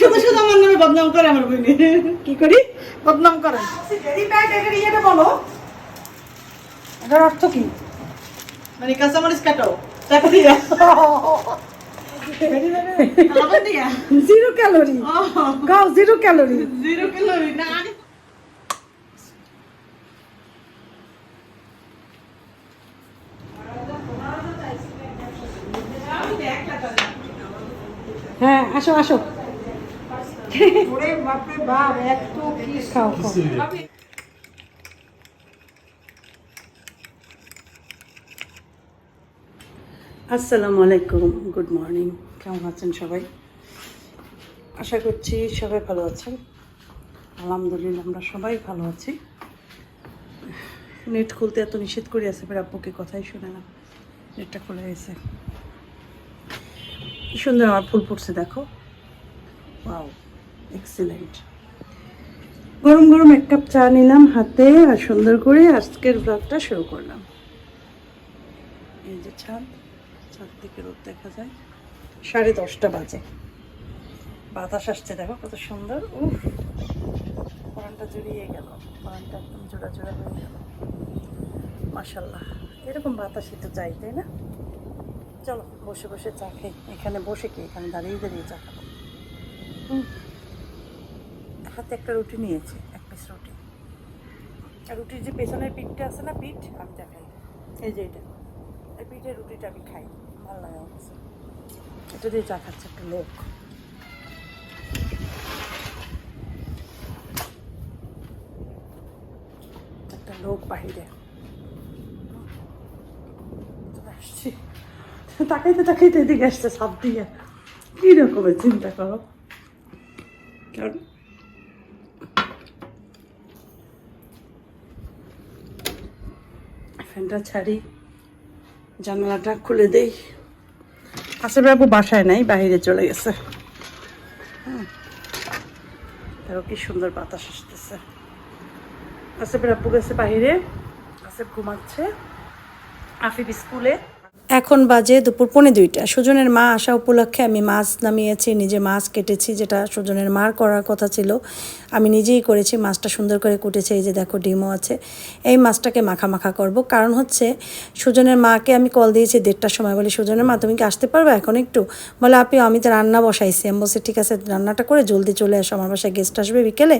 শুধু শুধু আমার নামে বদনাম করে আমার বইনে। কি করি? বদনাম করে। এটার ইয়েটা বলো। এটার অর্থ কি? মানে কাঁচামরিচ কাটাও। চাকু দিয়া। Zero calorie. গাও জিরো ক্যালোরি। জিরো ক্যালোরি না। হ্যাঁ আসো আসো। ওরে বাপরে বাপ এত কি খাও খাও। আসসালামু আলাইকুম গুড মর্নিং কেমন আছেন সবাই? আশা করছি সবাই ভালো আছেন। আলহামদুলিল্লাহ আমরা সবাই ভালো আছি। নেট খুলতে এত নিষেধ করে আছে ফের আপুকে কথাই শুনে না। নেটটা খুলে গেছে। কি সুন্দর আমার ফুল ফুটছে দেখো। ওয়াও। এক্সিলেন্ট গরম গরম এক কাপ চা নিলাম হাতে আর সুন্দর করে আজকের ব্লগটা শুরু করলাম। এই যে ছাদ ছাদ থেকে রোদ দেখা যায়। সাড়ে দশটা বাজে। বাতাস আসছে, দেখো কত সুন্দর। উফ পরানটা জড়িয়ে গেল। পরানটা একদম জোড়া জোড়া হয়ে গেল। মাসাল্লাহ এরকম বাতাসই তো চাই তাই না? চলো, বসে বসে চা খাই এখানে বসে কি? এখানে দাঁড়িয়ে দাঁড়িয়ে চা খাব। হুম। হাতে একটা রুটি নিয়েছি, এক পিস রুটি। আর রুটির যে পেছনের পিঠটা আছে না পিঠ, আমি দেখাই। এই যে এটা। এই পিঠের রুটিটা আমি খাই ভালো লাগে আমার এটা দিয়ে চা খাচ্ছে একটা লোক। একটা লোক বাহিরে। আসছি। তাকাইতে তাকাইতে এদিকে আসছে সাপ দিয়ে। কী রকমের চিন্তা করো? কারণ ফ্যানটা ছাড়ি, জানালাটা খুলে দেই। আসে বাবু বাসায় নাই, বাইরে চলে গেছে। তারও দেখো কি সুন্দর বাতাস আসতেছে। আসেফের বাবু গেছে বাইরে, আসেফ ঘুমাচ্ছে। আফিফ স্কুলে। এখন বাজে দুপুর পৌনে দুইটা। সুজনের মা আসা উপলক্ষে আমি মাছ নামিয়েছি, নিজে মাছ কেটেছি, যেটা সুজনের মার করার কথা ছিল। আমি নিজেই করেছি, মাছটা সুন্দর করে কুটেছি, এই যে দেখো ডিমও আছে। এই মাছটাকে মাখা মাখা করব। কারণ হচ্ছে সুজনের মাকে আমি কল দিয়েছি দেড়টার সময়। বলি, সুজনের মা, তুমি কি আসতে পারবে এখন একটু? বলে আপনি আমি তো রান্না বসাইছি। আমি বলছি, ঠিক আছে, রান্নাটা করে জলদি চলে আসো আমার বাসায় গেস্ট আসবে বিকেলে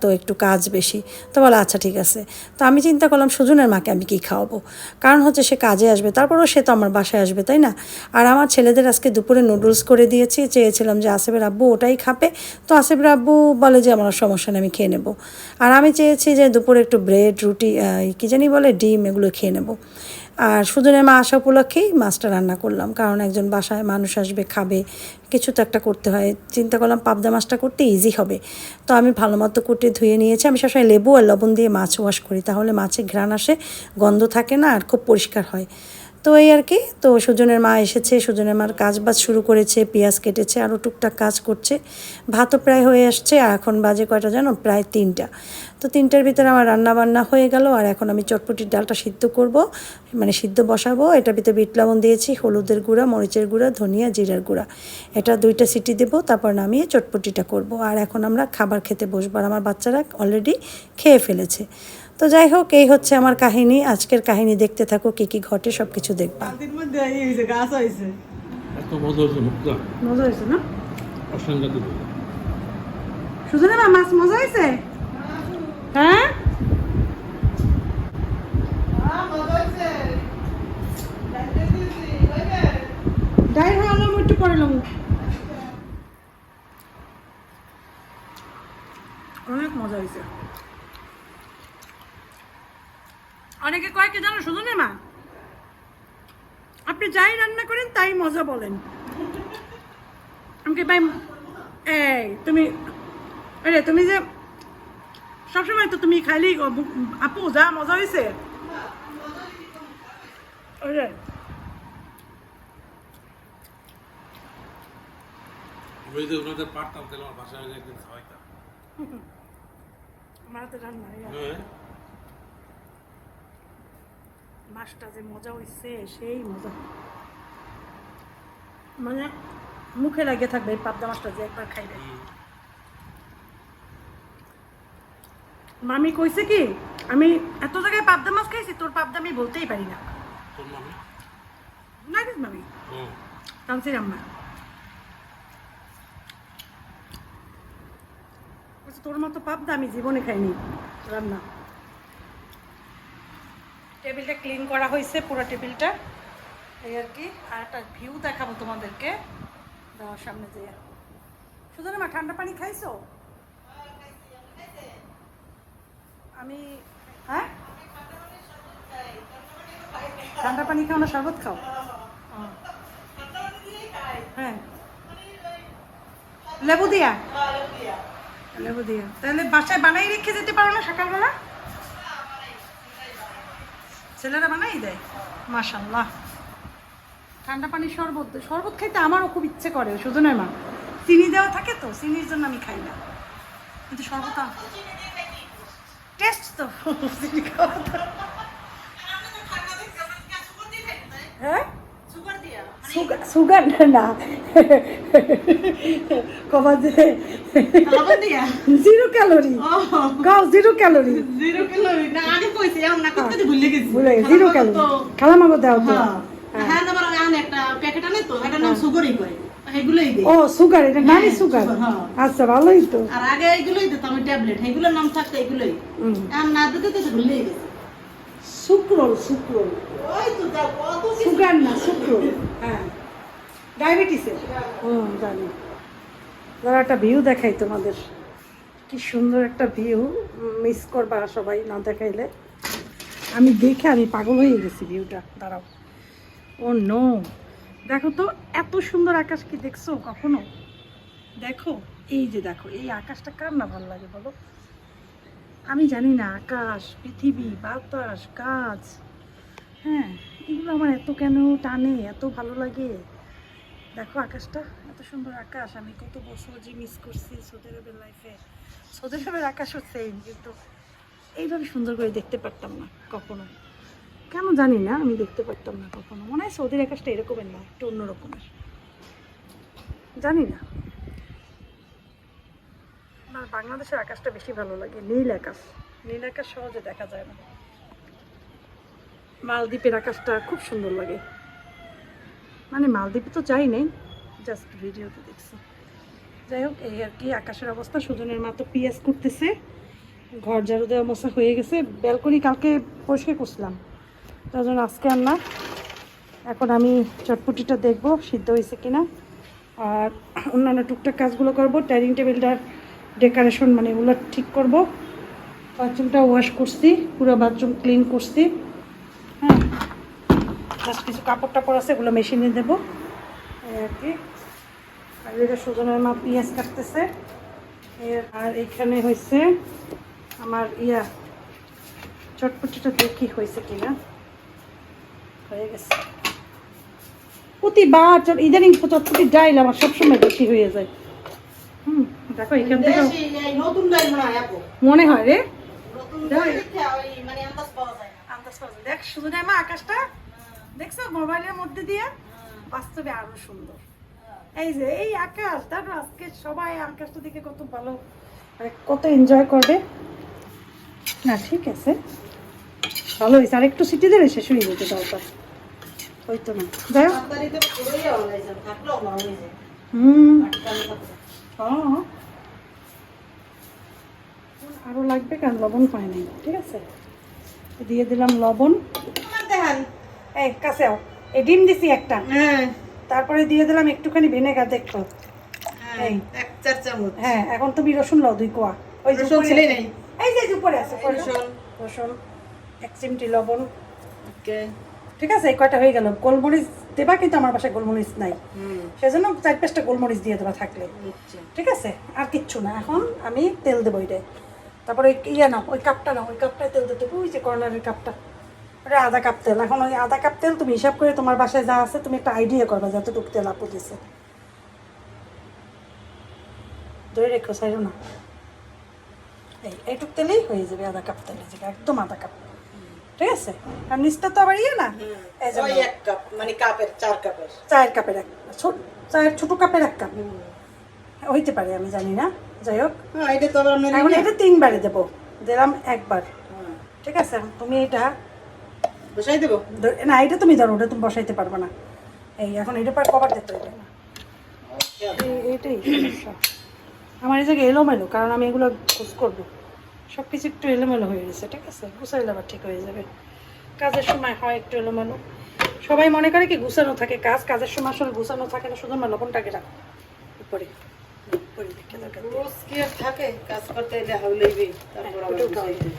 তো একটু কাজ বেশি। তো বলে আচ্ছা ঠিক আছে। তো আমি চিন্তা করলাম, সুজনের মাকে আমি কি খাওয়াবো? কারণ হচ্ছে সে কাজে আসবে। তারপরেও সে তো আমার বাসায় আসবে, তাই না? আর আমার ছেলেদের আজকে দুপুরে নুডলস করে দিয়েছি। চেয়েছিলাম যে আসেফের আব্বু ওটাই খাবে। তো আসেফের আব্বু বলে যে, আমার সমস্যা নেই, আমি খেয়ে নেব। আর আমি চেয়েছি যে দুপুরে একটু ব্রেড রুটি কী জানি বলে, ডিম এগুলো খেয়ে নেব। আর সুজনের মা আসা উপলক্ষেই মাছটা রান্না করলাম। কারণ একজন বাসায় মানুষ আসবে, খাবে, কিছু তো একটা করতে হয়। চিন্তা করলাম, পাবদা মাছটা করতে ইজি হবে। তো আমি ভালো মতো কুটে ধুয়ে নিয়েছি। আমি সবসময় লেবু আর লবণ দিয়ে মাছ ওয়াশ করি। তাহলে মাছের ঘ্রাণ আসে, গন্ধ থাকে না আর খুব পরিষ্কার হয়। তো এই আর কি। তো সুজনের মা এসেছে, সুজনের মার কাজ বাজ শুরু করেছে, পেঁয়াজ কেটেছে, আরও টুকটাক কাজ করছে। ভাতও প্রায় হয়ে আসছে, আর এখন বাজে কয়টা জানো? প্রায় তিনটা। তো তিনটার ভিতরে আমার রান্না বান্না হয়ে গেল, আর এখন আমি চটপটির ডালটা সিদ্ধ করব মানে সিদ্ধ বসাবো। এটার ভিতরে বিট লবণ দিয়েছি, হলুদের গুঁড়া, মরিচের গুঁড়া, ধনিয়া, জিরার গুঁড়া। এটা দুইটা সিটি দেবো, তারপর নামিয়ে চটপটিটা করব। আর এখন আমরা খাবার খেতে বসবো, আর আমার বাচ্চারা অলরেডি খেয়ে ফেলেছে। তো যাই হোক এই হচ্ছে আমার কাহিনী। আজকের কাহিনী দেখতে থাকো কি কি ঘটে সব কিছু দেখবা হয়েছে না? মাছ মজা হয়েছে হ্যাঁ ডাই হয়ে আলো একটু পরে লাম অনেক মজা হয়েছে অনেকে শুধু মা। আপনি যাই রান্না করেন তাই মজা বলেন। আমাকে ভাই এই তুমি আরে তুমি যে সবসময় তো তুমি খাইলি আপু যা মজা হয়েছে যদি ওনাদের পারতাম তাহলে আমার বাসায় একদিন খাওয়াইতাম। আমার হাতে রান্না মাছটা যে মজা হয়েছে সেই মজা। মানে মুখে লাগিয়ে থাকবে এই পাবদা মাছটা যে একবার খাইবে। মামি কইছে কি আমি এত জায়গায় পাবদা মাছ খাইছি তোর পাবদা আমি বলতেই পারি না। মামি? না রে মামি? ও আম্মা তোর মতো পাবদা আমি জীবনে খাইনি রান্না। টেবিলটা ক্লিন করা হয়েছে পুরো টেবিলটা। এই আর কি আর একটা ভিউ দেখাবো তোমাদেরকে। দেওয়ার সামনে দিয়ে শুধু না ঠান্ডা পানি খাইছো? আমি হ্যাঁ? ঠান্ডা পানি খাও না শরবত খাও। হ্যাঁ লেবু দিয়া। লেবু দিয়া। তাহলে বাসায় বানাই রেখে যেতে পারো না সকালবেলা? ছেলেরা বানাই দেয়? মাশাল্লাহ ঠান্ডা পানির শরবত শরবত খাইতে আমারও খুব ইচ্ছে করে শুধু নয় মা। চিনি দেওয়া থাকে তো চিনির জন্য আমি খাই না। কিন্তু শরবত টেস্ট তো। চিনি খাওয়া হ্যাঁ? সুগার না। কবা যে জিরো ক্যালোরি। গাও জিরো ক্যালোরি। Zero calorie. না আগে কইছি এখন না করতে ভুলে গেছি। ভুলে জিরো ক্যালোরি। খালা মাগো দাও তো। হ্যাঁ। হ্যাঁ। আবার আমি একটা প্যাকেট আনে তো এটা নাম সুগারই কয়। ও সুগার এটা নামই হ্যাঁ, সুগার। হ্যাঁ। আচ্ছা ভালোই তো। আর আগে এগুলোই দিতাম আমি ট্যাবলেট এগুলোর নাম থাকতো এগুলোই। এখন না দিতে দিতে ভুলেই গেছি। কত কিছু সুগার না সুক্রোল হ্যাঁ। ডায়াবেটিসের? হুম জানি। ধরো একটা ভিউ দেখাই তোমাদের। কি সুন্দর একটা ভিউ মিস করবা সবাই না দেখাইলে। আমি দেখে আমি পাগল হয়ে গেছি ভিউটা দাঁড়াও। ও নো দেখো তো এত সুন্দর আকাশ কি দেখছ কখনো? দেখো এই যে দেখো এই আকাশটা কার না ভালো লাগে বলো? আমি জানি না, আকাশ, পৃথিবী, বাতাস, গাছ। হ্যাঁ এগুলো আমার এত কেন টানে, এত ভালো লাগে। দেখো আকাশটা, এত সুন্দর আকাশ। আমি কত বছর যে মিস করছি সৌদি আরবের লাইফে সৌদি আরবের আকাশও সেম কিন্তু এইভাবে সুন্দর করে দেখতে পারতাম না কখনো। কেন জানি না, আমি দেখতে পারতাম না কখনো। মনে হয় সৌদির আকাশটা এরকমের না, একটু অন্যরকমের। জানি না। আমার বাংলাদেশের আকাশটা বেশি ভালো লাগে, নীল আকাশ। নীল আকাশ সহজে দেখা যায় না। মালদ্বীপের আকাশটা খুব সুন্দর লাগে। মানে মালদ্বীপে তো যাই নেই জাস্ট ভিডিওতে দেখছি। যাই হোক, এই আর কি, আকাশের অবস্থা। সুজনের মা তো পিএস করতেছে। ঘর ঝাড়ু দেওয়া মশা হয়ে গেছে। ব্যালকনি কালকে পরিষ্কার করছিলাম। তার জন্য আজকে আর না। এখন আমি চটপটিটা দেখব, সিদ্ধ হয়েছে কিনা। আর অন্যান্য টুকটাক কাজগুলো করব। ডাইনিং টেবিলটার ডেকোরেশন মানে এগুলো ঠিক করব। বাথরুমটা ওয়াশ করছি, পুরো বাথরুম ক্লিন করছি। হ্যাঁ কিছু কাপড় টাপড় আছে, এগুলো মেশিনে দেবো। আর কি। আর এটা সুজনের মা পেঁয়াজ কাটতেছে। আর এখানে হয়েছে আমার ইয়া চটপটিটা দেখি হয়েছে কিনা। হয়ে গেছে। প্রতিবার, ইদানিং চটপটি ডাইল আমার সবসময় বেশি হয়ে যায়। দেখো এখান থেকে মনে হয় আপু। মনে হয় রে। দেখে। মানে আন্দাজ পাওয়া যায় আন্দাজ পাওয়া যায়। দেখ শুধু না মা আকাশটা। দেখছ মোবাইলের মধ্যে দিয়ে? বাস্তবে আরও সুন্দর। এই যে এই আকাশ তারপর আজকে সবাই আকাশটা দেখে কত ভালো মানে কত এনজয় করবে। না ঠিক আছে। ভালো হয়েছে। আর একটু সিটি দিলে শেষ হয়ে যেতে দরকার ওই তো না যাই হয়ে হয়ে হুম। আরও লাগবে কারণ লবণ পাই নাই ঠিক আছে? দিয়ে দিলাম লবণ। দেখান এই কাছে এই ডিম দিছি একটা। হ্যাঁ। তারপরে দিয়ে দিলাম একটুখানি ভিনেগার দেখো হ্যাঁ এই। এক চার চামচ। হ্যাঁ এখন তুমি রসুন লও দুই কোয়া। ওই রসুন ছিলেই। এই যে উপরে আছে রসুন। রসুন এক চিমটি লবণ। ওকে। ঠিক আছে এই কয়টা হয়ে গেল। গোলমরিচ দেবা কিন্তু আমার বাসায় গোলমরিচ নাই। সেজন্য চার পাঁচটা গোলমরিচ দিয়ে দেবা থাকলে। আচ্ছা। ঠিক আছে? আর কিচ্ছু না। এখন আমি তেল দেবো এটা। তারপরে ওই ইয়ে নাও ওই কাপটা নাও ওই কাপটায় তেল দিতে ওই যে কর্নারের কাপটা ওটা আধা কাপ তেল। এখন ওই আধা কাপ তেল তুমি হিসাব করে তোমার বাসায় যা আছে তুমি একটা আইডিয়া করবা যতটুকু তেল আপু দিছে। ধরে রেখো সাইরো না। এই এইটুক তেলেই হয়ে যাবে আধা কাপ তেলে যেটা একদম আধা কাপ ঠিক আছে? আর নিচটা তো আবার ইয়ে না? ওই এক কাপ মানে কাপের চার কাপের চায়ের কাপের এক ছোট চায়ের ছোট কাপের এক কাপ হইতে পারে আমি জানি না। যাই হোক। হ্যাঁ এটা তো আবার এখন এটা তিনবারে দেবো। দিলাম একবার। ঠিক আছে তুমি এটা বসাই দেবো? না এটা তুমি ধরো ওটা তুমি বসাইতে পারবে না। এই এখন এটা পর কভার দিতে হবে। না এইটাই সমস্যা। আমার এই জায়গায় এলোমেলো কারণ আমি এগুলো খোঁজ করব। সব কিছু একটু এলোমেলো হয়ে গেছে ঠিক আছে? গুছাইলে আবার ঠিক হয়ে যাবে। কাজের সময় হয় একটু এলোমেলো। সবাই মনে করে কি গুছানো থাকে কাজ কাজের সময় আসলে গুছানো থাকে না শুধু লবণটাকে রাখো উপরে। উপরে দরকার রোজ কি আর থাকে কাজ করতে এলে হাউলেইবে তারপর আবার উঠাও। গুছাই দিই।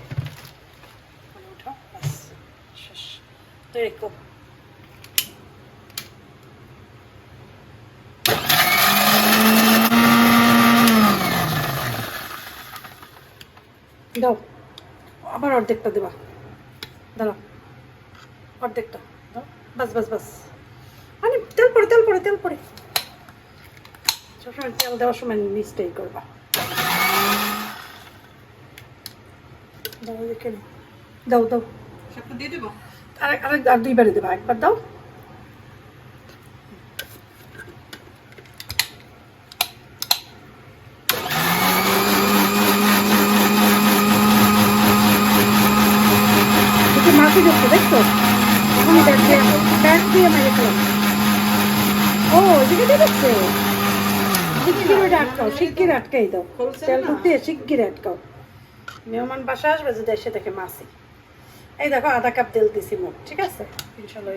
মানে উঠাও, ব্যাস, শেষ। তো রেখো। দাও আবার অর্ধেকটা দেবা দাঁড়াও অর্ধেকটা দাও বাস বাস বাস মানে তেল পড়ে তেল পড়ে তেল পড়ে সবসময় তেল দেওয়ার সময় মিস্টেক করবা। দাও দেখে দাও দাও। দিয়ে দেবো? আর আরেক আর দুইবারে দেবা একবার দাও। মাছি দেখছ দেখছ? এখনই ব্যাগ দিয়ে ব্যাগ দিয়ে মেরে খেলাম ও এদিকে দেখছে শিগগির আটকাও, শিগগির আটকাই দাও। তেল না? শিগগির আটকাও। মেহমান বাসা আসবে যদি এসে দেখে মাছি এই দেখো, আধা কাপ তেল দিছি মোট ঠিক আছে? ইনশাল্লাহ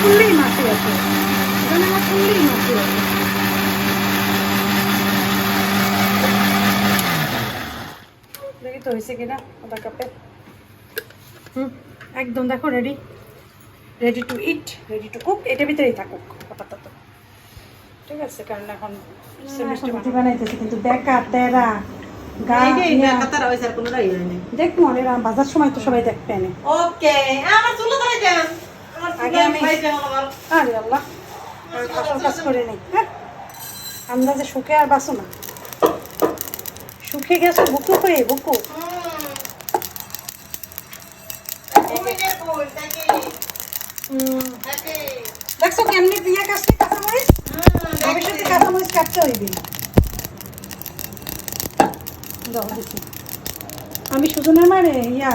খুললেই মাছি আছে দেখি তো হয়েছে কিনা আধা কাপে। হুম, একদম দেখো ready ready to eat ready to cook এটার ভিতরেই থাকুক আপাতত। ঠিক আছে কারণ এখন মিষ্টি বানাইতেছে কিন্তু দেখা তেরা বাজার সময় তো সবাই দেখবে ওকে আমার চুলো ধরে যান আগে আমি- আমার। আরে আল্লাহ কাজ করে নেই হ্যাঁ? আন্দাজে শুকে আর বাসো না। শুকে গেছো বুকু হয়ে বুকু। দেখছ কেমনি দিয়ে কাটছে কাঁচামরিচ? ভবিষ্যতে কাঁচামরিচ কাটতে হইবে। আমি সুজনের মারে ইয়া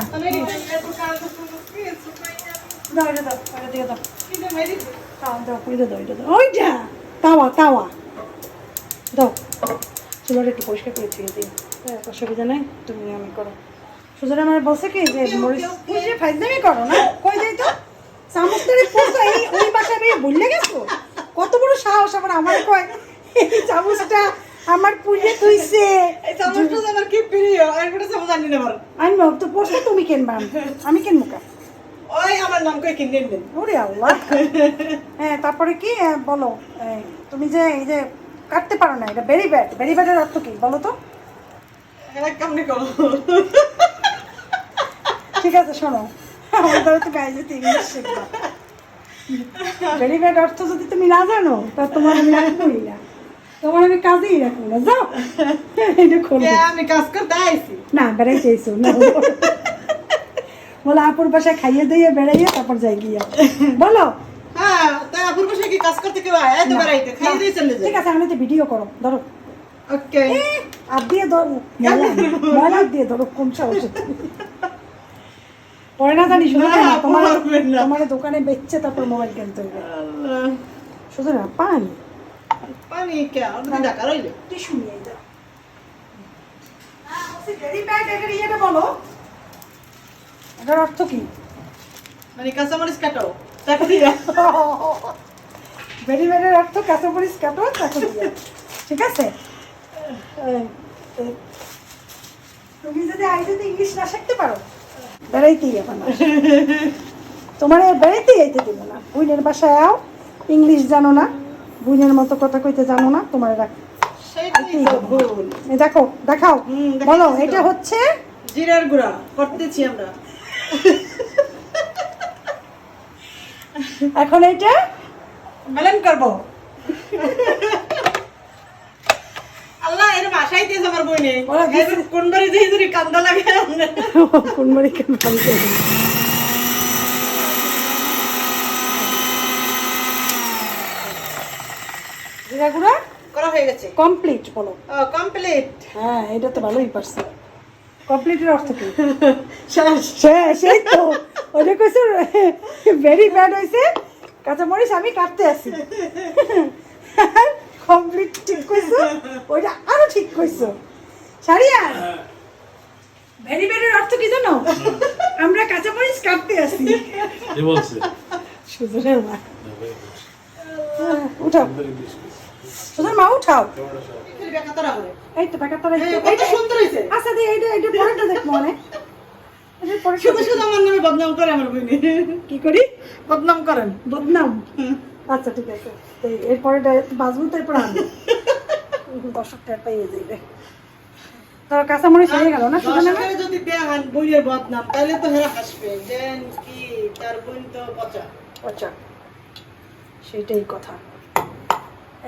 দাও এটা দাও এটা দিয়ে দাও। দাও দাও ওইটা দাও এটা দাও। ওইটা তাওয়া তাওয়া। দাও। চুলাটা একটু পরিষ্কার করে দিয়ে দিই। হ্যাঁ, অসুবিধা নেই তুমি আমি করো। সুজন আমার বসে কি যে মরিচ ফাইজদামি করো না? কই যাই তো চামচটারে পুরো এই ওই বাসায় মেয়ে ভুলে গেছো? কত বড় সাহস আমার আমার কয় এই চামচটা আমার পুড়িয়ে তুইছে আমার কি প্রিয় এরপরে চামচ আনি না আমি ভাব তো পরশু তুমি কেনবা? আমি কেনবো কা? ওই আমার নাম কই কিনে নেন ওরে আল্লাহ। হ্যাঁ তারপরে কি বলো এই, তুমি যে এই যে কাটতে পারো না এটা ভেরি ব্যাড ভেরি ব্যাডের অর্থ কি বলো তো? কামনি করো ঠিক আছে শোনো। আমার দ্বারা তো ইংলিশ শিখবা। অর্থ যদি তুমি না জানো তা তোমার আমি রাখবোই না। তোমার আমি কাজেই রাখব না যাও। এটা আমি কাজ করতে আইছি। না না। বলো আপুর বাসায় খাইয়ে দিয়ে বেড়াইয়ে তারপর যাই গিয়া। বলো। হ্যাঁ আপুর কি কাজ করতে কেউ আয়? এত বেড়াইতে খাইয়ে দিয়ে চলে ঠিক আছে আমি তো ভিডিও করো ধরো। ওকে আর দিয়ে ধরো। ময়লা দিয়ে ধরো তুমি? পরে না জানি শুধু তোমার তোমার দোকানে বেচছে তারপর মোবাইল কিনতে হবে। শুধু না পানি। পানি কে? আর ঢাকা রইলে। টিস্যু নিয়ে যাও। ভেরি ব্যাড এটার ইয়েটা বলো। এটার অর্থ কি? মানে কাঁচামরিচ কাটো চাকু দিয়া। ভেরি অর্থ কাঁচামরিচ কাটো চাকু দিয়ে। ঠিক আছে। তুমি যদি আই যদি ইংলিশ না শিখতে পারো বেড়াইতেই এখন না। তোমার এই বেড়াইতেই আইতে দিব না। বুইনের বাসায় আও ইংলিশ জানো না বুইনের মতো কথা কইতে জানো না তোমার রাখ দেখো দেখাও বলো এটা হচ্ছে জিরার গুঁড়া করতেছি আমরা। এখন এটা মেলেন করব। আল্লাহ এর আমার কোন বাড়ি দিয়ে যদি কান্দা লাগে কোন বাড়ি কেন ভাঙতে জিরা গুঁড়া? করা হয়ে গেছে। কমপ্লিট বলো। কমপ্লিট। হ্যাঁ এটা তো ভালোই পারছে। কমপ্লিটের অর্থ কি? শেষ। শেষ তো। ওটা কইছে ভেরি ব্যাড হয়েছে কাঁচামরিচ আমি কাটতে আসি কমপ্লিট ঠিক কইছো? ওইটা আরও ঠিক কইছো। সারিয়া ভেরি ব্যাডের অর্থ কি জানো? আমরা কাঁচামরিচ কাটতে আসি। কে বলছে? সুজনের মা। হ্যাঁ, উঠাও। সুজনের মা উঠাও। এই তো টাকা তোরা সুন্দর হয়েছে। আচ্ছা দি এইটা এইটা পরেরটা দেখ মনে। এটার পরেরটা শুধু শুধু আমার নামে বদনাম করে আমার কি করি? বদনাম করেন। বদনাম? আচ্ছা ঠিক আছে। তো এরপরে বাজবো তো এরপর আমি দর্শক টের পাইয়ে যাইবে। তোর কাঁচামরিচ হয়ে গেল না দর্শকের যদি দেখান বইয়ের বদনাম তাহলে তো হেরা হাসবে। দেন কি তার বোন তো পচা। আচ্ছা সেইটাই কথা।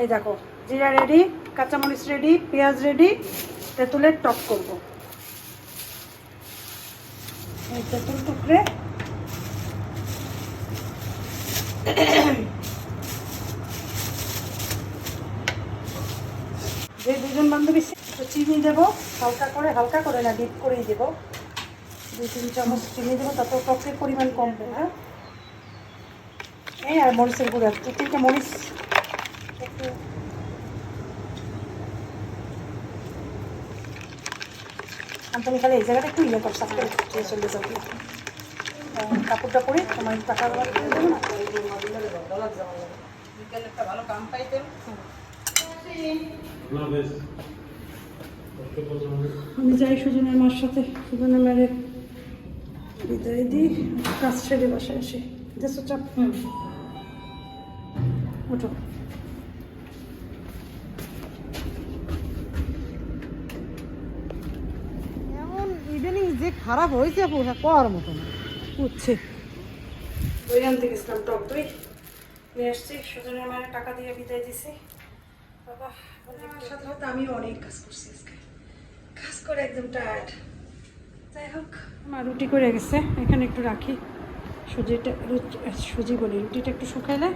এই দেখো জিরা রেডি কাঁচামরিচ রেডি পেঁয়াজ রেডি তেঁতুলের টক করব। এই তেঁতুল টুকরে যে দুজন বান্ধবী একটু চিনি দেবো হালকা করে হালকা করে না ডিপ করেই দেবো। দুই তিন চামচ চিনি দেবো তারপর টকের পরিমাণ কমবে হ্যাঁ? এই আর মরিচের গুঁড়া দু তিনটা মরিচ একটু আর তুমি খালি এই জায়গাটা একটু ইয়ে কর সাফ করে দিয়ে চলে আহ, কাপড়টা পরে তোমার টাকা দেবো না? বিকেলে একটা ভালো কাম পাইতেন আমি যাই সুজনের মার সাথে। সুজনের মেরে বিদায় দিই। কাজ ছেড়ে বাসায় আসি। দেশো চাপ? ওঠো। ইদানিং যে খারাপ হয়েছে পোশাক করার মতো না। উঠছে। দই আনতে ইসলাম টক দই নিয়ে আসছি। সুজনের মায়ের টাকা দিয়ে বিদায় দিছি। সাথে সাথে অনেক কাজ করছি আজকে। কাজ করে একদম টায়ার্ড যাই হোক আমার রুটি করে গেছে। এখানে একটু রাখি। সুজিটা সুজি বলি, রুটিটা একটু শুকাইলে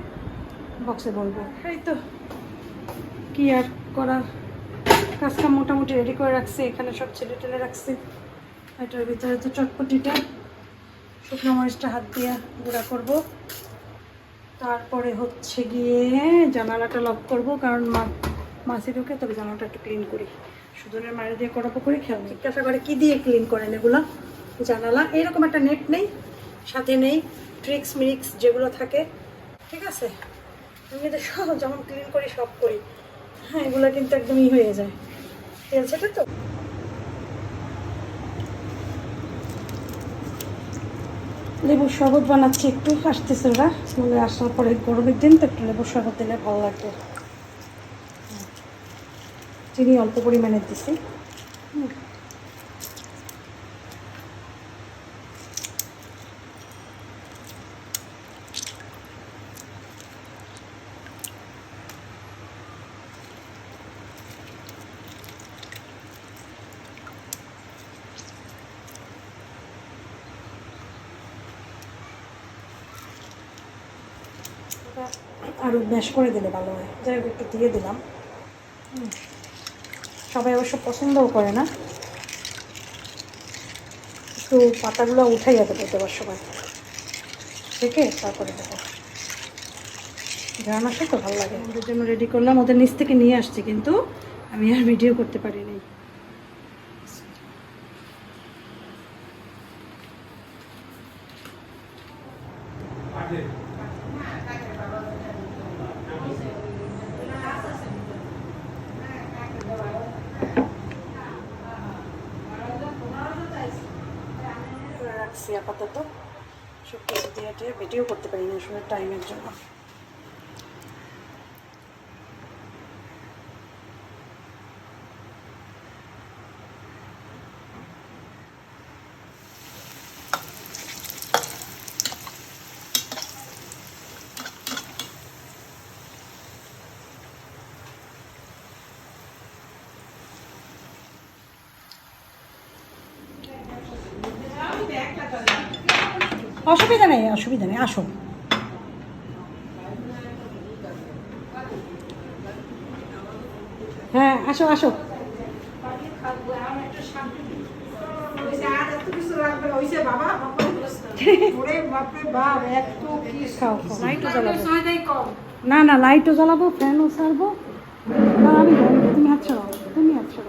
বক্সে বলব। এই তো, কি আর করার? কাজ কাম মোটামুটি রেডি করে রাখছে। এখানে সব ছেলে টেলে রাখছে। এটার ভিতরে তো চটপটিটা, শুকনো মরিচটা হাত দিয়ে গুঁড়া করব। তারপরে হচ্ছে গিয়ে জানালাটা লক করব, কারণ মা মাছি ঢুকে তবে জানালাটা একটু ক্লিন করি। সুদনের মায়ের দিয়ে করাবো করে খেয়াল জিজ্ঞাসা করে, কি দিয়ে ক্লিন করেন এগুলো? জানালা, এরকম একটা নেট নেই, সাথে নেই ট্রিক্স মিরিক্স যেগুলো থাকে। ঠিক আছে? আমি কিন্তু সব যেমন ক্লিন করি, সব করি। হ্যাঁ এগুলো কিন্তু একদমই হয়ে যায়। তেল সেটা তো? লেবুর শরবত বানাচ্ছি একটু, আসতেছে ওরা। স্কুলে আসার পরে গরমের দিন তো একটু লেবুর শরবত দিলে ভালো লাগবে। চিনি অল্প পরিমাণে দিছি আরও ম্যাশ করে দিলে ভালো হয় যাই হোক, একটু দিয়ে দিলাম। সবাই অবশ্য পছন্দও করে না। একটু পাতাগুলো উঠে যাবে দেওয়ার সময় থেকে তারপরে দেবো। আসে তো ভালো লাগে। ওদের জন্য রেডি করলাম। ওদের নিচ থেকে নিয়ে আসছি, কিন্তু আমি আর ভিডিও করতে পারিনি। টাইমের জন্য। অসুবিধা নেই অসুবিধা নেই আসো আসো আসো। না না লাইটও জ্বালাবো ফ্যানও ছাড়বো। আমি তুমি ছড়াও তুমি আসো।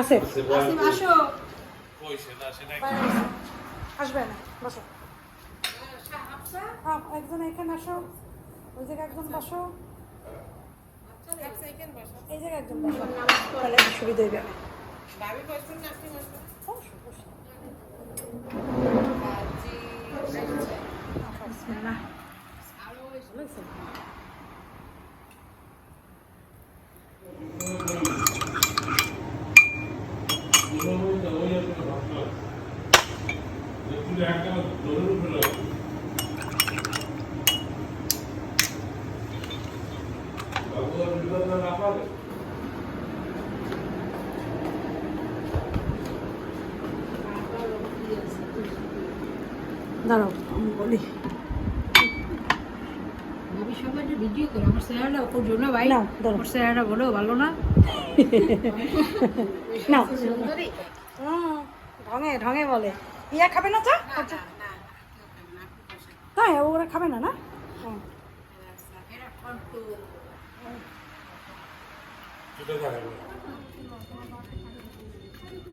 আছে। না সেটা আসবে না বসো। আপ, একজন এখানে আসো। ওই জায়গায় একজন বসো। এই জায়গায় একজন বসো। তাহলে সুবিধা হয়ে যাবে। একটা দৌড়ের উপরে বাবু না পারে দাঁড়াও আমি বলি ভিডিও করে আমার চেহারাটা ওপর জন্য ভাই নাও, ধরো। আমার বলো ভালো না হুম, ঢঙে ঢঙে বলে ইয়া খাবে না চা আচ্ছা তাই ওরা খাবে না না হ্যাঁ।